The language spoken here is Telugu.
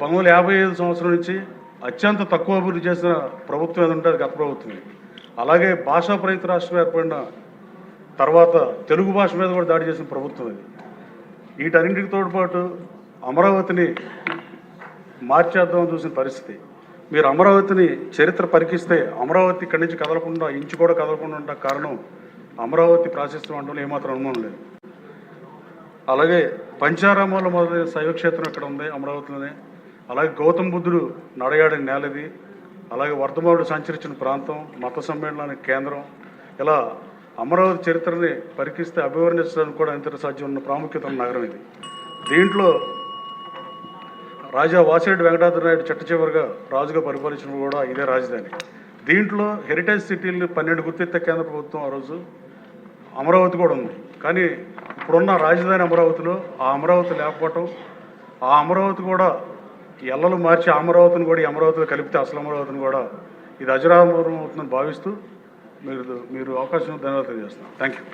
పంతొమ్మిది యాభై ఐదు సంవత్సరం నుంచి అత్యంత తక్కువ అభివృద్ధి చేసిన ప్రభుత్వం ఏదంటే అది గత ప్రభుత్వమే అలాగే భాషా ప్రయుత రాష్ట్రం ఏర్పడిన తర్వాత తెలుగు భాష మీద కూడా దాడి చేసిన ప్రభుత్వం అది. వీటన్నింటికి తోడ్పాటు అమరావతిని మార్చేద్దామని చూసిన పరిస్థితి. మీరు అమరావతిని చరిత్ర పరికిస్తే అమరావతి ఇక్కడి నుంచి కదలకుండా ఇంచు కూడా కదలకుండా ఉండడానికి కారణం అమరావతి ప్రాశస్త్యం అంటే ఏమాత్రం అనుమానం లేదు. అలాగే పంచారామాల్లో మొదలైన శైవక్షేత్రం ఇక్కడ ఉంది అమరావతిలోనే? అలాగే గౌతమ బుద్ధుడు నడయాడిన నేలది అలాగే వర్ధమానుడు సంచరించిన ప్రాంతం మత సమ్మేళనానికి కేంద్రం ఇలా అమరావతి చరిత్రని పరికిస్తే అభివర్ణించడానికి కూడా అంతర సాధ్యం ఉన్న ప్రాముఖ్యత ఉన్న నగరం ఇది. దీంట్లో రాజా వాసిరెడ్డి వెంకటాద్రి నాయుడు చిట్ట చివరిగా రాజుగా పరిపాలించిన కూడా ఇదే రాజధాని. దీంట్లో హెరిటేజ్ సిటీలు పన్నెండు గుర్తింత కేంద్ర ప్రభుత్వం ఆ రోజు అమరావతి కూడా ఉంది. కానీ ఇప్పుడున్న రాజధాని అమరావతిలో ఆ అమరావతి లేకపోవటం ఆ అమరావతి కూడా ఎల్లలు మార్చి అమరావతిని కూడా అమరావతిలో కలిపితే అసలు అమరావతిని కూడా ఇది అజరామరం అవుతుందని భావిస్తూ మీరు మీరు అవకాశం ధన్యవాదాలు తెలియజేస్తున్నాను. Thank you